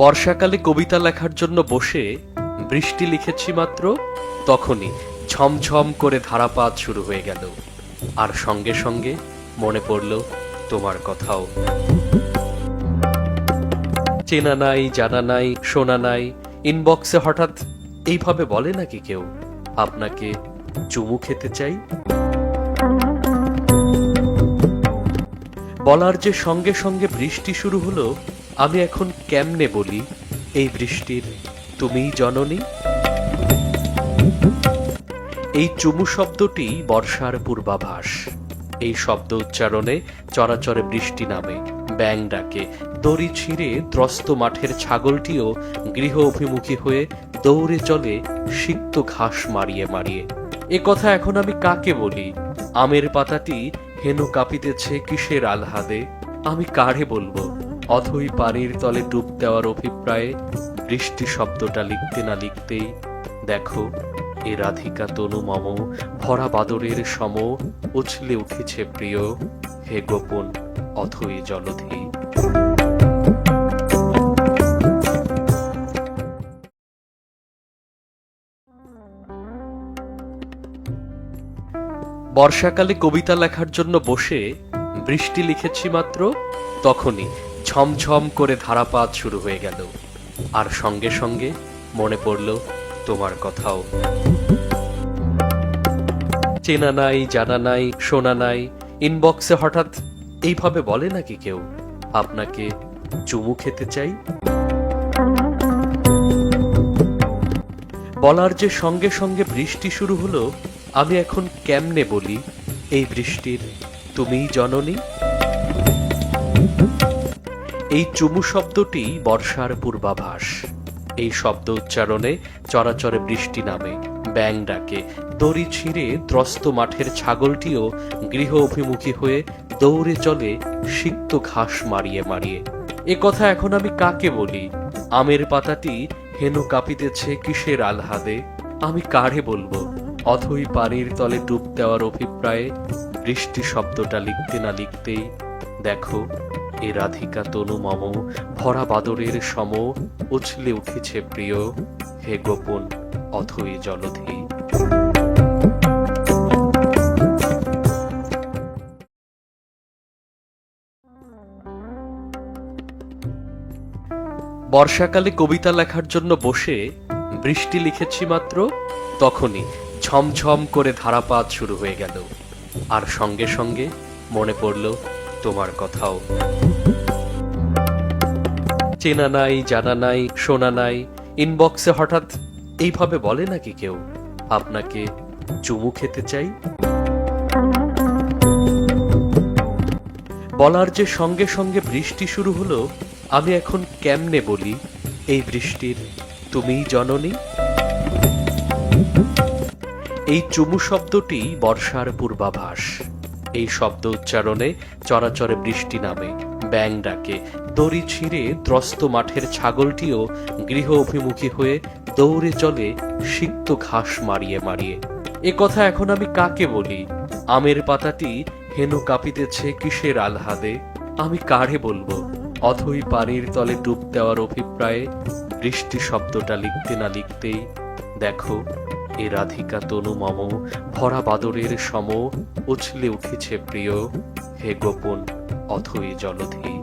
বর্ষাকালে কবিতা লেখার জন্য বসে বৃষ্টি লিখেছি মাত্র, তখনই ঝমঝম করে ধারাপাত শুরু হয়ে গেল। আর সঙ্গে সঙ্গে মনে পড়ল তোমার কথাও। চেনা নাই, জানা নাই, শোনা নাই ইনবক্সে হঠাৎ এইভাবে বলে নাকি কেউ, আপনাকে চুমু খেতে চাই? বলার যে সঙ্গে সঙ্গে বৃষ্টি শুরু হলো আমি এখন কেমনে বলি, এই বৃষ্টির তুমিই জননী? এই চুমু শব্দটি বর্ষার পূর্বাভাস। এই শব্দ উচ্চারণে চরাচরে বৃষ্টি নামে, ব্যাং ডাকে, দড়ি ছিঁড়ে ত্রস্ত মাঠের ছাগলটিও গৃহ অভিমুখী হয়ে দৌড়ে চলে সিক্ত ঘাস মারিয়ে মারিয়ে। এ কথা এখন আমি কাকে বলি? আমের পাতাটি হেনু কাঁপিতেছে কিসের আহ্লাদে? আমি কারে বলব? অথই পানির তলে ডুব দেওয়ার অভিপ্রায়ে বৃষ্টি শব্দটা লিখতে না লিখতেই দেখো, এ রাধিকা তনু মম, ভরা বাদরের সম, উছলে উঠেছে প্রিয়, হে গোপন অথই জলধি। বর্ষাকালে কবিতা লেখার জন্য বসে বৃষ্টি লিখেছি মাত্র তখনই। ঝমঝম করে ধারাপাত শুরু হয়ে গেল। আর সঙ্গে সঙ্গে মনে পড়ল তোমার কথাও। চেনা নাই, জানা নাই, শোনা নাই ইনবক্সে হঠাৎ এইভাবে বলে নাকি কেউ? আপনাকে চুমু খেতে চাই? বলার যে সঙ্গে সঙ্গে বৃষ্টি শুরু হলো, আমি এখন কেমনে বলি, এই বৃষ্টির তুমিই জননী? এই চুমু শব্দটি বর্ষার পূর্বাভাস। এই শব্দ উচ্চারণে চরাচরে বৃষ্টি নামে, ব্যাং ডাকে, দড়ি ছিঁড়ে ত্রস্ত মাঠের ছাগলটিও গৃহ অভিমুখী হয়ে দৌড়ে চলে সিক্ত ঘাস মারিয়ে মারিয়ে। এ কথা এখন আমি কাকে বলি? আমের পাতাটি হেনু কাঁপিতেছে কিসের আলহাদে আমি কারে বলব? অথই পানির তলে ডুব দেওয়ার অভিপ্রায়ে বৃষ্টি শব্দটা লিখতে না লিখতেই দেখো, এ রাধিকা তনু মম, ভরা বাদরের সম, উছলে উঠেছে প্রিয়, হে গোপন অথই জলধি। বর্ষাকালে কবিতা লেখার জন্য বসে বৃষ্টি লিখেছি মাত্র, তখনই ঝমঝম করে ধারাপাত শুরু হয়ে গেল। আর সঙ্গে সঙ্গে মনে পড়ল তোমার কথাও। চেনা নাই, জানা নাই, শোনা নাই। ইনবক্সে হঠাৎ এইভাবে বলে নাকি কেউ? আপনাকে চুমু খেতে চাই? বলার যে সঙ্গে সঙ্গে বৃষ্টি শুরু হলো, আমি এখন কেমনে বলি, এই বৃষ্টির তুমিই জননী? এই চুমু শব্দটি বর্ষার পূর্বাভাস। এই শব্দ উচ্চারণে চরাচরে বৃষ্টি নামে, ব্যাং ডাকে। দড়ি ছিঁড়ে ত্রস্ত মাঠের ছাগলটিও গৃহ অভিমুখী হয়ে দৌড়ে চলে সিক্ত ঘাস মারিয়ে মারিয়ে। এ কথা এখন আমি কাকে বলি? আমের পাতাটি হেনু কাঁপিতেছে কিসের আহ্লাদে? আমি কারে বলব? অথই পানির তলে ডুব দেওয়ার অভিপ্রায়ে বৃষ্টি শব্দটা লিখতে না লিখতেই দেখো এ রাধিকা তনু মম ভরা বাদরের সম উছলে উঠেছে প্রিয়। হে গোপন অথই জলধি।